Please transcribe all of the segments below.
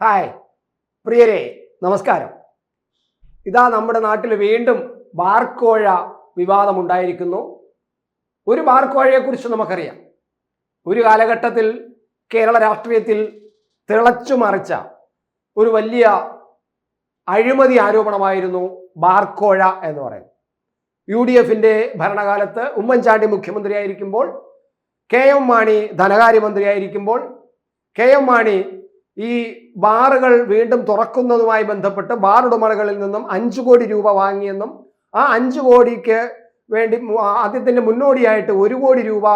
Hi. പ്രിയരെ നമസ്കാരം. ഇതാ നമ്മുടെ നാട്ടിൽ വീണ്ടും ബാർക്കോഴ വിവാദമുണ്ടായിരിക്കുന്നു ഒരു ബാർക്കോഴയെക്കുറിച്ച് നമുക്കറിയാം. ഒരു കാലഘട്ടത്തിൽ കേരള രാഷ്ട്രീയത്തിൽ തിളച്ചു മറിച്ച ഒരു വലിയ അഴിമതി ആരോപണമായിരുന്നു ബാർക്കോഴ എന്ന് പറയുന്നത്. യു ഡി എഫിന്റെ ഭരണകാലത്ത് ഉമ്മൻചാണ്ടി മുഖ്യമന്ത്രിയായിരിക്കുമ്പോൾ കെ എം മാണി ധനകാര്യമന്ത്രിയായിരിക്കുമ്പോൾ കെ എം മാണി ഈ ബാറുകൾ വീണ്ടും തുറക്കുന്നതുമായി ബന്ധപ്പെട്ട് ബാർ ഉടമകളിൽ നിന്നും അഞ്ചു കോടി രൂപ വാങ്ങിയെന്നും ആ അഞ്ചു കോടിക്ക് വേണ്ടി അദ്ദേഹത്തിന്റെ മുന്നോടിയായിട്ട് ഒരു കോടി രൂപ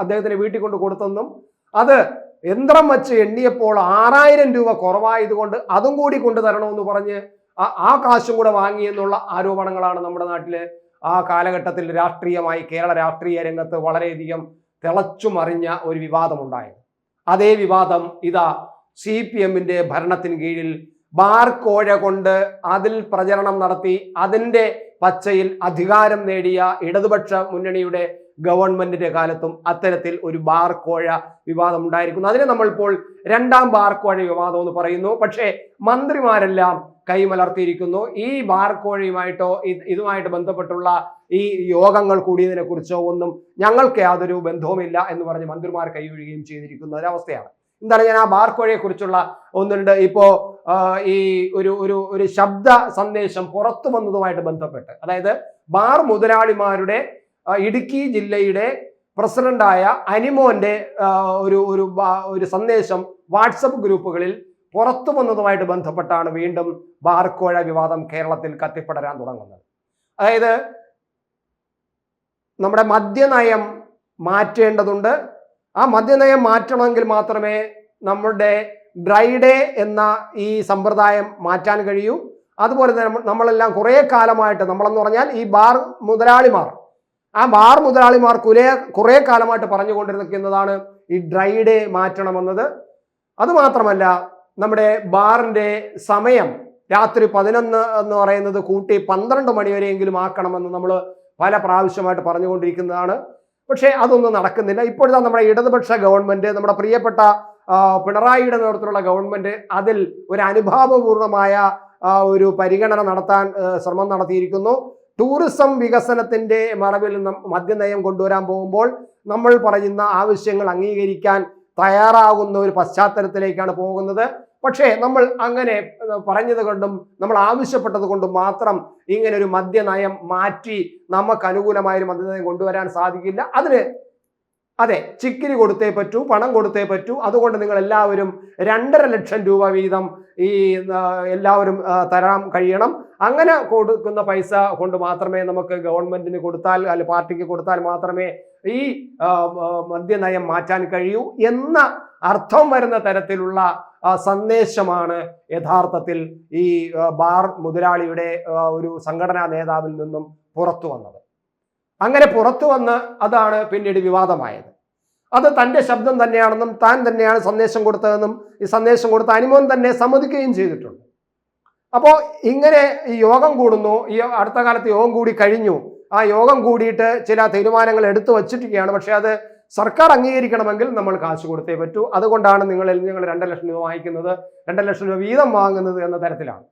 അദ്ദേഹത്തിന് വീട്ടിൽ കൊണ്ട് കൊടുത്തെന്നും അത് യന്ത്രം വച്ച് എണ്ണിയപ്പോൾ ആറായിരം രൂപ കുറവായതുകൊണ്ട് അതും കൂടി കൊണ്ടു തരണമെന്ന് പറഞ്ഞ് ആ- കാശും കൂടെ വാങ്ങിയെന്നുള്ള ആരോപണങ്ങളാണ് നമ്മുടെ നാട്ടിൽ ആ കാലഘട്ടത്തിൽ രാഷ്ട്രീയമായി കേരള രാഷ്ട്രീയ രംഗത്ത് വളരെയധികം തിളച്ചുമറിഞ്ഞ ഒരു വിവാദമുണ്ടായത്. അതേ വിവാദം ഇതാ സി പി എമ്മിന്റെ ഭരണത്തിന് കീഴിൽ ബാർ കോഴ കൊണ്ട് അതിൽ പ്രചരണം നടത്തി അതിന്റെ പച്ചയിൽ അധികാരം നേടിയ ഇടതുപക്ഷ മുന്നണിയുടെ ഗവൺമെന്റിന്റെ കാലത്തും അത്തരത്തിൽ ഒരു ബാർ കോഴ വിവാദം ഉണ്ടായിരിക്കുന്നു. അതിനെ നമ്മൾ ഇപ്പോൾ രണ്ടാം ബാർ കോഴ വിവാദം എന്ന് പറയുന്നു. പക്ഷേ മന്ത്രിമാരെല്ലാം കൈമലർത്തിയിരിക്കുന്നു. ഈ ബാർ കോഴയുമായിട്ടോ ഇതുമായിട്ട് ബന്ധപ്പെട്ടുള്ള ഈ യോഗങ്ങൾ കൂടിയതിനെ കുറിച്ചോ ഒന്നും ഞങ്ങൾക്ക് യാതൊരു ബന്ധവുമില്ല എന്ന് പറഞ്ഞ് മന്ത്രിമാർ കൈയൊഴുകുകയും ചെയ്തിരിക്കുന്ന. ഒരവസ്ഥയാണ്. എന്താണ് ഞാൻ ആ ബാർക്കോഴയെ കുറിച്ചുള്ള ഒന്നുണ്ട്. ഇപ്പോ ഈ ഒരു ഒരു ഒരു ശബ്ദ സന്ദേശം പുറത്തു വന്നതുമായിട്ട് ബന്ധപ്പെട്ട് അതായത് ബാർ മുതലാളിമാരുടെ ഇടുക്കി ജില്ലയുടെ പ്രസിഡന്റായ അനിമോന്റെ ഒരു ഒരു ഒരു സന്ദേശം വാട്സപ്പ് ഗ്രൂപ്പുകളിൽ പുറത്തു വന്നതുമായിട്ട് ബന്ധപ്പെട്ടാണ് വീണ്ടും ബാർക്കോഴ വിവാദം കേരളത്തിൽ കത്തിപ്പടരാൻ തുടങ്ങുന്നത്. അതായത് നമ്മുടെ മദ്യനയം മാറ്റേണ്ടതുണ്ട്. ആ മദ്യനയം മാറ്റണമെങ്കിൽ മാത്രമേ നമ്മുടെ ഡ്രൈ ഡേ എന്ന ഈ സമ്പ്രദായം മാറ്റാൻ കഴിയൂ. അതുപോലെ തന്നെ നമ്മളെല്ലാം കുറേ കാലമായിട്ട് നമ്മളെന്ന് പറഞ്ഞാൽ ഈ ബാർ മുതലാളിമാർ ആ ബാർ മുതലാളിമാർ കുറെ കുറേ കാലമായിട്ട് പറഞ്ഞുകൊണ്ടിരിക്കുന്നതാണ് ഈ ഡ്രൈ ഡേ മാറ്റണമെന്നത്. അതുമാത്രമല്ല നമ്മുടെ ബാറിന്റെ സമയം രാത്രി പതിനൊന്ന് എന്ന് പറയുന്നത് കൂട്ടി പന്ത്രണ്ട് മണിവരെയെങ്കിലും ആക്കണമെന്ന് നമ്മൾ പല പ്രാവശ്യമായിട്ട് പറഞ്ഞുകൊണ്ടിരിക്കുന്നതാണ്. പക്ഷേ അതൊന്നും നടക്കുന്നില്ല. ഇപ്പോഴത്തെ നമ്മുടെ ഇടതുപക്ഷ ഗവൺമെന്റ് നമ്മുടെ പ്രിയപ്പെട്ട പിണറായിയുടെ നേതൃത്വത്തിലുള്ള ഗവൺമെന്റ് അതിൽ ഒരു അനുഭാവപൂർണമായ ഒരു പരിഗണന നടത്താൻ ശ്രമം നടത്തിയിരിക്കുന്നു. ടൂറിസം വികസനത്തിന്റെ മറവിൽ മദ്യനയം കൊണ്ടുവരാൻ പോകുമ്പോൾ നമ്മൾ പറയുന്ന ആവശ്യങ്ങൾ അംഗീകരിക്കാൻ തയ്യാറാകുന്ന ഒരു പശ്ചാത്തലത്തിലേക്കാണ് പോകുന്നത്. പക്ഷേ നമ്മൾ അങ്ങനെ പറഞ്ഞത് കൊണ്ടും നമ്മൾ ആവശ്യപ്പെട്ടത് കൊണ്ടും മാത്രം ഇങ്ങനെ ഒരു മദ്യനയം മാറ്റി നമുക്ക് അനുകൂലമായ ഒരു മദ്യനയം കൊണ്ടുവരാൻ സാധിക്കില്ല. അതിന് അതെ ചിക്കിരി കൊടുത്തേ പറ്റൂ പണം കൊടുത്തേ പറ്റൂ. അതുകൊണ്ട് നിങ്ങൾ എല്ലാവരും രണ്ടര ലക്ഷം രൂപ വീതം ഈ എല്ലാവരും തരാൻ കഴിയണം. അങ്ങനെ കൊടുക്കുന്ന പൈസ കൊണ്ട് മാത്രമേ നമുക്ക് ഗവൺമെന്റിന് കൊടുത്താൽ അല്ലെ പാർട്ടിക്ക് കൊടുത്താൽ മാത്രമേ ഈ മദ്യനയം മാറ്റാൻ കഴിയൂ എന്ന അർത്ഥം വരുന്ന തരത്തിലുള്ള സന്ദേശമാണ് യഥാർത്ഥത്തിൽ ഈ ബാർ മുതലാളിയുടെ ഒരു സംഘടനാ നേതാവിൽ നിന്നും പുറത്തു വന്നത്. അങ്ങനെ പുറത്തു വന്ന് അതാണ് പിന്നീട് വിവാദമായത്. അത് തന്റെ ശബ്ദം തന്നെയാണെന്നും താൻ തന്നെയാണ് സന്ദേശം കൊടുത്തതെന്നും ഈ സന്ദേശം കൊടുത്ത അനുമോൻ തന്നെ സമ്മതിക്കുകയും ചെയ്തിട്ടുണ്ട്. അപ്പോൾ ഇങ്ങനെ ഈ യോഗം കൂടുന്നു ഈ അടുത്ത കാലത്ത് യോഗം കൂടി കഴിഞ്ഞു ആ യോഗം കൂടിയിട്ട് ചില തീരുമാനങ്ങൾ എടുത്തു വച്ചിരിക്കുകയാണ്. പക്ഷേ അത് സർക്കാർ അംഗീകരിക്കണമെങ്കിൽ നമ്മൾ കാശ് കൊടുത്തേ പറ്റൂ. അതുകൊണ്ടാണ് നിങ്ങൾ നിങ്ങൾ രണ്ട് ലക്ഷം രൂപ വാങ്ങിക്കുന്നത്. രണ്ട് ലക്ഷം രൂപ വീതം വാങ്ങുന്നത് എന്ന തരത്തിലാണ്.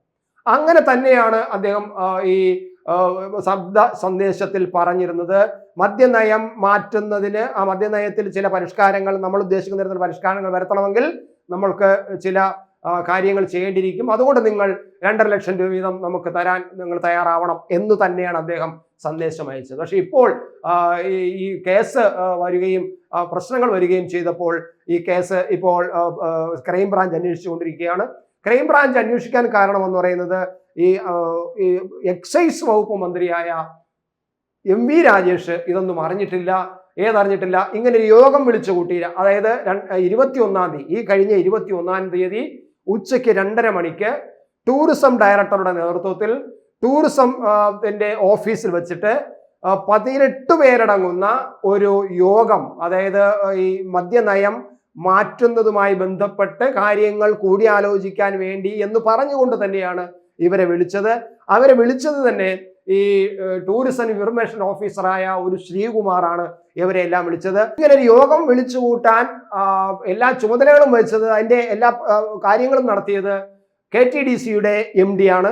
അങ്ങനെ തന്നെയാണ് അദ്ദേഹം ഈ ശബ്ദ സന്ദേശത്തിൽ പറഞ്ഞിരുന്നത്. മദ്യനയം മാറ്റുന്നതിന് ആ മദ്യനയത്തിൽ ചില പരിഷ്കാരങ്ങൾ നമ്മൾ ഉദ്ദേശിക്കുന്ന തരത്തിൽ പരിഷ്കാരങ്ങൾ വരുത്തണമെങ്കിൽ നമ്മൾക്ക് ചില കാര്യങ്ങൾ ചെയ്യേണ്ടിയിരിക്കും. അതുകൊണ്ട് നിങ്ങൾ രണ്ടര ലക്ഷം രൂപ വീതം നമുക്ക് തരാൻ നിങ്ങൾ തയ്യാറാവണം എന്ന് തന്നെയാണ് അദ്ദേഹം സന്ദേശം അയച്ചത്. പക്ഷെ ഇപ്പോൾ ഈ കേസ് വരികയും പ്രശ്നങ്ങൾ വരികയും ചെയ്തപ്പോൾ ഈ കേസ് ഇപ്പോൾ ക്രൈംബ്രാഞ്ച് അന്വേഷിച്ചുകൊണ്ടിരിക്കുകയാണ്. ക്രൈംബ്രാഞ്ച് അന്വേഷിക്കാൻ കാരണം എന്ന് പറയുന്നത് ഈ എക്സൈസ് വകുപ്പ് മന്ത്രിയായ എം വി രാജേഷ് ഇതൊന്നും അറിഞ്ഞിട്ടില്ല ഏതറിഞ്ഞിട്ടില്ല. ഇങ്ങനെ ഒരു യോഗം വിളിച്ചു കൂട്ടി അതായത് ഇരുപത്തി ഒന്നാം തീയതി ഈ കഴിഞ്ഞ ഇരുപത്തി ഒന്നാം തീയതി ഉച്ചയ്ക്ക് രണ്ടര മണിക്ക് ടൂറിസം ഡയറക്ടറുടെ നേതൃത്വത്തിൽ ടൂറിസം ഓഫീസിൽ വെച്ചിട്ട് പതിനെട്ട് പേരടങ്ങുന്ന ഒരു യോഗം അതായത് ഈ മദ്യനയം മാറ്റുന്നതുമായി ബന്ധപ്പെട്ട് കാര്യങ്ങൾ കൂടിയാലോചിക്കാൻ വേണ്ടി എന്ന് പറഞ്ഞുകൊണ്ട് തന്നെയാണ് ഇവരെ വിളിച്ചത്. അവരെ വിളിച്ചത് തന്നെ ഈ ടൂറിസം ഇൻഫർമേഷൻ ഓഫീസറായ ഒരു ശ്രീകുമാറാണ്. ഇവരെ എല്ലാം വിളിച്ചത്. ഇങ്ങനെ ഒരു യോഗം വിളിച്ചു കൂട്ടാൻ എല്ലാ ചുമതലകളും വഹിച്ചത് അതിന്റെ എല്ലാ കാര്യങ്ങളും നടത്തിയത് കെ ടി ഡി സിയുടെ എം ഡി ആണ്.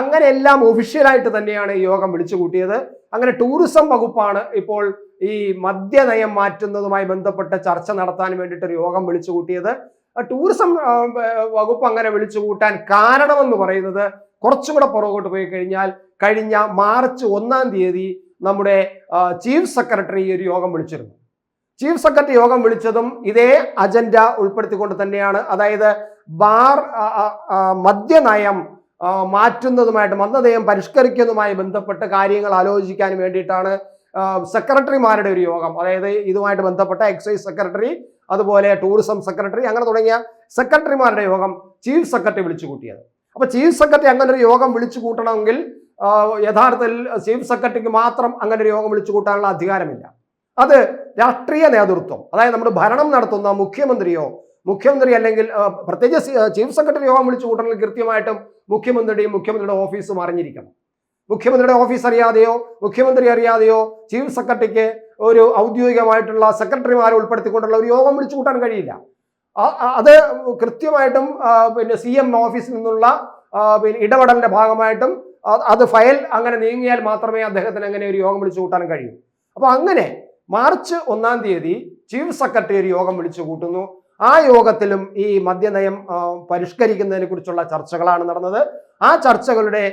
അങ്ങനെ എല്ലാം ഒഫീഷ്യലായിട്ട് തന്നെയാണ് ഈ യോഗം വിളിച്ചു കൂട്ടിയത്. അങ്ങനെ ടൂറിസം വകുപ്പാണ് ഇപ്പോൾ ഈ മദ്യനയം മാറ്റുന്നതുമായി ബന്ധപ്പെട്ട ചർച്ച നടത്താൻ വേണ്ടിയിട്ട് ഒരു യോഗം വിളിച്ചു കൂട്ടിയത്. ടൂറിസം വകുപ്പ് അങ്ങനെ വിളിച്ചു കൂട്ടാൻ കാരണമെന്ന് പറയുന്നത് കുറച്ചുകൂടെ പുറകോട്ട് പോയി കഴിഞ്ഞാൽ കഴിഞ്ഞ മാർച്ച് ഒന്നാം തീയതി നമ്മുടെ ചീഫ് സെക്രട്ടറി ഒരു യോഗം വിളിച്ചിരുന്നു. ചീഫ് സെക്രട്ടറി യോഗം വിളിച്ചതും ഇതേ അജണ്ട ഉൾപ്പെടുത്തിക്കൊണ്ട് തന്നെയാണ്. അതായത് ബാർ മദ്യനയം മാറ്റുന്നതുമായിട്ട് മദ്യനയം പരിഷ്കരിക്കുന്നതുമായി ബന്ധപ്പെട്ട് കാര്യങ്ങൾ ആലോചിക്കാൻ വേണ്ടിയിട്ടാണ് സെക്രട്ടറിമാരുടെ ഒരു യോഗം. അതായത് ഇതുമായിട്ട് ബന്ധപ്പെട്ട എക്സൈസ് സെക്രട്ടറി അതുപോലെ ടൂറിസം സെക്രട്ടറി അങ്ങനെ തുടങ്ങിയ സെക്രട്ടറിമാരുടെ യോഗം ചീഫ് സെക്രട്ടറി വിളിച്ചു കൂട്ടിയത് അപ്പൊ ചീഫ് സെക്രട്ടറി അങ്ങനെ ഒരു യോഗം വിളിച്ചു കൂട്ടണമെങ്കിൽ യഥാർത്ഥത്തിൽ ചീഫ് സെക്രട്ടറിക്ക് മാത്രം അങ്ങനെ ഒരു യോഗം വിളിച്ചു കൂട്ടാനുള്ള അധികാരമില്ല. അത് രാഷ്ട്രീയ നേതൃത്വം അതായത് നമ്മുടെ ഭരണം നടത്തുന്ന മുഖ്യമന്ത്രിയോ മുഖ്യമന്ത്രി അല്ലെങ്കിൽ പ്രത്യേകിച്ച് ചീഫ് സെക്രട്ടറി യോഗം വിളിച്ചു കൂട്ടണമെങ്കിൽ കൃത്യമായിട്ടും മുഖ്യമന്ത്രിയുടെയും മുഖ്യമന്ത്രിയുടെ ഓഫീസും അറിഞ്ഞിരിക്കണം. മുഖ്യമന്ത്രിയുടെ ഓഫീസ് അറിയാതെയോ മുഖ്യമന്ത്രി അറിയാതെയോ ചീഫ് സെക്രട്ടറിക്ക് ഒരു ഔദ്യോഗികമായിട്ടുള്ള സെക്രട്ടറിമാരെ ഉൾപ്പെടുത്തിക്കൊണ്ടുള്ള ഒരു യോഗം വിളിച്ചു കൂട്ടാൻ കഴിയില്ല. അത് കൃത്യമായിട്ടും പിന്നെ സി എം ഓഫീസിൽ നിന്നുള്ള ഇടപെടലിന്റെ ഭാഗമായിട്ടും അത് ഫയൽ അങ്ങനെ നീങ്ങിയാൽ മാത്രമേ അദ്ദേഹത്തിന് അങ്ങനെ ഒരു യോഗം വിളിച്ചു കൂട്ടാൻ കഴിയൂ. അപ്പോൾ അങ്ങനെ മാർച്ച് ഒന്നാം തീയതി ചീഫ് സെക്രട്ടറി യോഗം വിളിച്ചു കൂട്ടുന്നു. ആ യോഗത്തിലും ഈ മദ്യനയം പരിഷ്കരിക്കുന്നതിനെ കുറിച്ചുള്ള ചർച്ചകളാണ് നടന്നത്. ആ ചർച്ചകളുടെ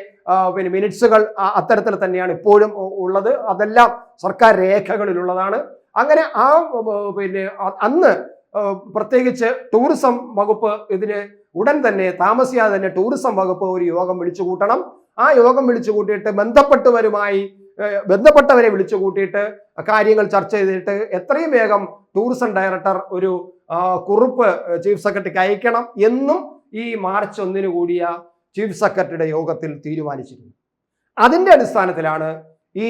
പിന്നെ മിനിറ്റ്സുകൾ അത്തരത്തിൽ തന്നെയാണ് ഇപ്പോഴും ഉള്ളത്. അതെല്ലാം സർക്കാർ രേഖകളിലുള്ളതാണ്. അങ്ങനെ ആ പിന്നെ അന്ന് പ്രത്യേകിച്ച് ടൂറിസം വകുപ്പ് ഇതിന് ഉടൻ തന്നെ താമസിയാതെ തന്നെ ടൂറിസം വകുപ്പ് ഒരു യോഗം വിളിച്ചു കൂട്ടണം. ആ യോഗം വിളിച്ചു കൂട്ടിയിട്ട് ബന്ധപ്പെട്ടവരുമായി ബന്ധപ്പെട്ടവരെ വിളിച്ചു കൂട്ടിയിട്ട് കാര്യങ്ങൾ ചർച്ച ചെയ്തിട്ട് എത്രയും വേഗം ടൂറിസം ഡയറക്ടർ ഒരു കുറിപ്പ് ചീഫ് സെക്രട്ടറിക്ക് അയക്കണം എന്നും ഈ മാർച്ച് ഒന്നിനു കൂടിയ ചീഫ് സെക്രട്ടറിയുടെ യോഗത്തിൽ തീരുമാനിച്ചിരുന്നു. അതിന്റെ അടിസ്ഥാനത്തിലാണ് ഈ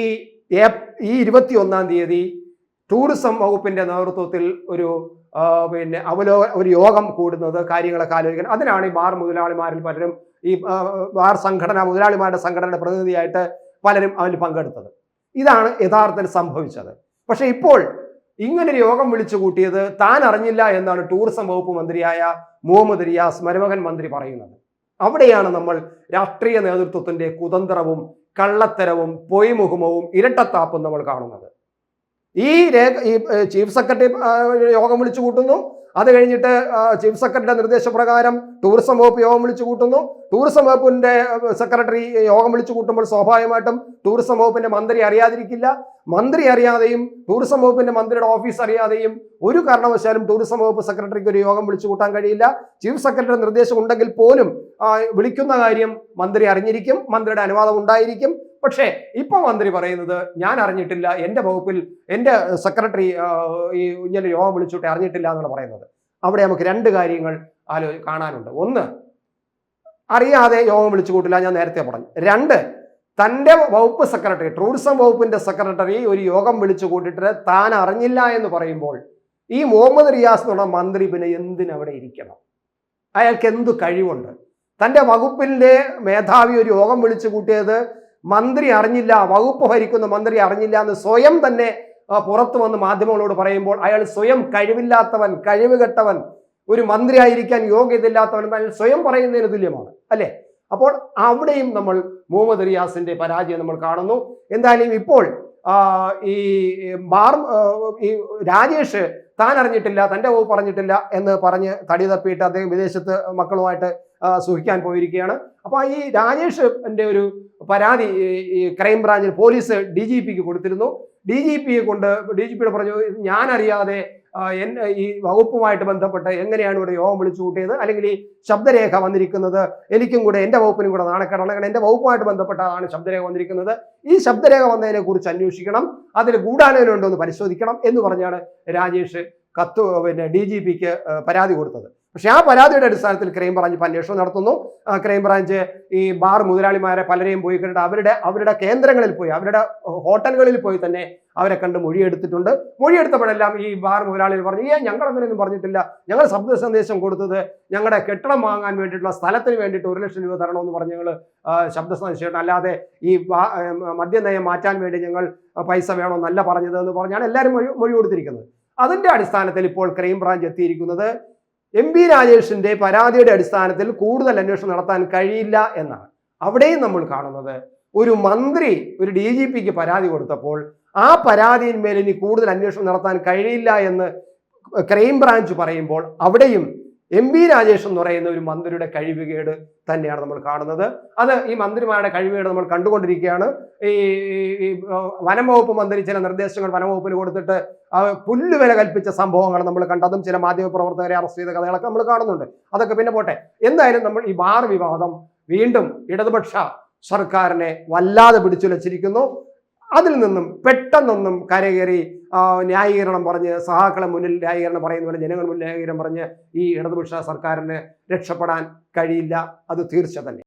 ഈ ഇരുപത്തി ഒന്നാം തീയതി ടൂറിസം വകുപ്പിന്റെ നേതൃത്വത്തിൽ ഒരു പിന്നെ അവലോ ഒരു യോഗം കൂടുന്നത് കാര്യങ്ങളൊക്കെ ആലോചിക്കാൻ. അതിനാണ് ഈ ബാർ മുതലാളിമാരിൽ പലരും ഈ ബാർ സംഘടന മുതലാളിമാരുടെ സംഘടനയുടെ പ്രതിനിധിയായിട്ട് പലരും അതിൽ പങ്കെടുത്തത്. ഇതാണ് യഥാർത്ഥത്തിൽ സംഭവിച്ചത്. പക്ഷേ ഇപ്പോൾ ഇങ്ങനൊരു യോഗം വിളിച്ചു കൂട്ടിയത് താൻ അറിഞ്ഞില്ല എന്നാണ് ടൂറിസം വകുപ്പ് മന്ത്രിയായ മുഹമ്മദ് റിയാസ് മരുമകൻ മന്ത്രി പറയുന്നത്. അവിടെയാണ് നമ്മൾ രാഷ്ട്രീയ നേതൃത്വത്തിന്റെ കുതന്ത്രവും കള്ളത്തരവും പൊയ്മുഖമവും ഇരട്ടത്താപ്പും നമ്മൾ കാണുന്നത്. ഈ രേഖ ഈ ചീഫ് സെക്രട്ടറി യോഗം വിളിച്ചു കൂട്ടുന്നു. അത് കഴിഞ്ഞിട്ട് ചീഫ് സെക്രട്ടറിയുടെ നിർദ്ദേശപ്രകാരം ടൂറിസം വകുപ്പ് യോഗം വിളിച്ചു കൂട്ടുന്നു. ടൂറിസം വകുപ്പിന്റെ സെക്രട്ടറി യോഗം വിളിച്ചു കൂട്ടുമ്പോൾ സ്വാഭാവികമായിട്ടും ടൂറിസം വകുപ്പിന്റെ മന്ത്രി അറിയാതിരിക്കില്ല. മന്ത്രി അറിയാതെയും ടൂറിസം വകുപ്പിന്റെ മന്ത്രിയുടെ ഓഫീസ് അറിയാതെയും ഒരു കാരണവശാലും ടൂറിസം വകുപ്പ് സെക്രട്ടറിക്ക് ഒരു യോഗം വിളിച്ചു കൂട്ടാൻ കഴിയില്ല. ചീഫ് സെക്രട്ടറി നിർദ്ദേശം ഉണ്ടെങ്കിൽ പോലും വിളിക്കുന്ന കാര്യം മന്ത്രി അറിഞ്ഞിരിക്കും. മന്ത്രിയുടെ അനുവാദം ഉണ്ടായിരിക്കും. പക്ഷേ ഇപ്പൊ മന്ത്രി പറയുന്നത് ഞാൻ അറിഞ്ഞിട്ടില്ല എന്റെ വകുപ്പിൽ എന്റെ സെക്രട്ടറി ഈ ഇങ്ങനെ യോഗം വിളിച്ചിട്ട് അറിഞ്ഞിട്ടില്ല എന്നാണ് പറയുന്നത്. അവിടെ നമുക്ക് രണ്ട് കാര്യങ്ങൾ ആലോ കാണാനുണ്ട്. ഒന്ന് അറിയാതെ യോഗം വിളിച്ചു കൂട്ടില്ല ഞാൻ നേരത്തെ പറഞ്ഞു. രണ്ട് തന്റെ വകുപ്പ് സെക്രട്ടറി ടൂറിസം വകുപ്പിന്റെ സെക്രട്ടറി ഒരു യോഗം വിളിച്ചു കൂട്ടിയിട്ട് താൻ അറിഞ്ഞില്ല എന്ന് പറയുമ്പോൾ ഈ മുഹമ്മദ് റിയാസ് എന്നുള്ള മന്ത്രി പിന്നെ എന്തിനവിടെ ഇരിക്കണം? അയാൾക്ക് എന്ത് കഴിവുണ്ട്? തന്റെ വകുപ്പിന്റെ മേധാവി ഒരു യോഗം വിളിച്ചു കൂട്ടിയത് മന്ത്രി അറിഞ്ഞില്ല വകുപ്പ് ഭരിക്കുന്ന മന്ത്രി അറിഞ്ഞില്ല എന്ന് സ്വയം തന്നെ പുറത്തു വന്ന് മാധ്യമങ്ങളോട് പറയുമ്പോൾ അയാൾ സ്വയം കഴിവില്ലാത്തവൻ കഴിവുകെട്ടവൻ ഒരു മന്ത്രി ആയിരിക്കാൻ യോഗ്യതയില്ലാത്തവൻ എന്ന് അയാൾ സ്വയം പറയുന്നതിന് തുല്യമാണ് അല്ലെ? അപ്പോൾ അവിടെയും നമ്മൾ മുഹമ്മദ് റിയാസിന്റെ പരാജയം നമ്മൾ കാണുന്നു. എന്തായാലും ഇപ്പോൾ ഈ ബാർ ഈ രാജേഷ് താൻ അറിഞ്ഞിട്ടില്ല തന്റെ വകുപ്പ് പറഞ്ഞിട്ടില്ല എന്ന് പറഞ്ഞ് തടി തപ്പിയിട്ട് അദ്ദേഹം വിദേശത്ത് മക്കളുമായിട്ട് സുഖിക്കാൻ പോയിരിക്കുകയാണ്. അപ്പോൾ ഈ രാജേഷ് എന്റെ ഒരു പരാതി ക്രൈംബ്രാഞ്ചിൽ പോലീസ് ഡി ജി പിക്ക് കൊടുത്തിരുന്നു. ഡി ജി പിയെ കൊണ്ട് ഡി ജി പിയുടെ പറഞ്ഞു ഞാനറിയാതെ അറിയാതെ ഈ വകുപ്പുമായിട്ട് ബന്ധപ്പെട്ട് എങ്ങനെയാണ് ഇവിടെ യോഗം വിളിച്ചു കൂട്ടിയത്? അല്ലെങ്കിൽ ഈ ശബ്ദരേഖ വന്നിരിക്കുന്നത് എനിക്കും കൂടെ എന്റെ വകുപ്പിനും കൂടെ നാണക്കേടാണ്. കാരണം എന്റെ വകുപ്പുമായിട്ട് ബന്ധപ്പെട്ടാണ് ശബ്ദരേഖ വന്നിരിക്കുന്നത്. ഈ ശബ്ദരേഖ വന്നതിനെ കുറിച്ച് അന്വേഷിക്കണം അതിൽ ഗൂഢാലോചന ഉണ്ടോ എന്ന് പരിശോധിക്കണം എന്ന് പറഞ്ഞാണ് രാജേഷ് കത്ത് പിന്നെ ഡി ജി പിക്ക് പരാതി കൊടുത്തത്. പക്ഷെ ആ പരാതിയുടെ അടിസ്ഥാനത്തിൽ ക്രൈംബ്രാഞ്ച് ഇപ്പം അന്വേഷണം നടത്തുന്നു. ക്രൈംബ്രാഞ്ച് ഈ ബാർ മുതലാളിമാരെ പലരെയും പോയി കണ്ടിട്ട് അവരുടെ അവരുടെ കേന്ദ്രങ്ങളിൽ പോയി അവരുടെ ഹോട്ടലുകളിൽ പോയി തന്നെ അവരെ കണ്ട് മൊഴിയെടുത്തിട്ടുണ്ട്. മൊഴിയെടുത്തപ്പോഴെല്ലാം ഈ ബാർ മുതലാളികൾ പറഞ്ഞു ഏ ഞങ്ങൾ അങ്ങനെയൊന്നും പറഞ്ഞിട്ടില്ല. ഞങ്ങൾ ശബ്ദ സന്ദേശം കൊടുത്തത് ഞങ്ങളുടെ കെട്ടിടം വാങ്ങാൻ വേണ്ടിയിട്ടുള്ള സ്ഥലത്തിന് വേണ്ടിയിട്ട് ഒരു ലക്ഷം രൂപ തരണമെന്ന് പറഞ്ഞ് ഞങ്ങൾ ശബ്ദ സന്ദേശം അല്ലാതെ ഈ മദ്യനയം മാറ്റാൻ വേണ്ടി ഞങ്ങൾ പൈസ വേണമെന്നല്ല പറഞ്ഞത് എന്ന് പറഞ്ഞാണ് എല്ലാവരും മൊഴി മൊഴി കൊടുത്തിരിക്കുന്നത്. അതിന്റെ അടിസ്ഥാനത്തിൽ ഇപ്പോൾ ക്രൈംബ്രാഞ്ച് എത്തിയിരിക്കുന്നത് എം പി രാജേഷിന്റെ പരാതിയുടെ അടിസ്ഥാനത്തിൽ കൂടുതൽ അന്വേഷണം നടത്താൻ കഴിയില്ല എന്നാണ്. അവിടെയും നമ്മൾ കാണുന്നത് ഒരു മന്ത്രി ഒരു ഡി ജി പിക്ക് പരാതി കൊടുത്തപ്പോൾ ആ പരാതിയിന്മേൽ ഇനി കൂടുതൽ അന്വേഷണം നടത്താൻ കഴിയില്ല എന്ന് ക്രൈംബ്രാഞ്ച് പറയുമ്പോൾ അവിടെയും എം ബി രാജേഷ് എന്ന് പറയുന്ന ഒരു മന്ത്രിയുടെ കഴിവുകേട് തന്നെയാണ് നമ്മൾ കാണുന്നത്. അത് ഈ മന്ത്രിമാരുടെ കഴിവുകേട് നമ്മൾ കണ്ടുകൊണ്ടിരിക്കുകയാണ്. ഈ വനം വകുപ്പ് മന്ത്രി ചില നിർദ്ദേശങ്ങൾ വനം വകുപ്പിന് കൊടുത്തിട്ട് പുല്ലുവില കൽപ്പിച്ച സംഭവങ്ങൾ നമ്മൾ കണ്ടതും ചില മാധ്യമ പ്രവർത്തകരെ അറസ്റ്റ് ചെയ്ത കഥകളൊക്കെ നമ്മൾ കാണുന്നുണ്ട്. അതൊക്കെ പിന്നെ പോട്ടെ. എന്തായാലും നമ്മൾ ഈ ബാർ വിവാദം വീണ്ടും ഇടതുപക്ഷ സർക്കാരിനെ വല്ലാതെ പിടിച്ചുലച്ചിരിക്കുന്നു. അതിൽ നിന്നും പെട്ടെന്നൊന്നും കരകയറി ന്യായീകരണം പറഞ്ഞ് സഹാക്കളെ മുന്നിൽ ന്യായീകരണം പറയുന്ന പോലെ ജനങ്ങൾ മുന്നിൽ ന്യായീകരണം പറഞ്ഞ് ഈ ഇടതുപക്ഷ സർക്കാരിന് രക്ഷപ്പെടാൻ കഴിയില്ല. അത് തീർച്ച തന്നെ.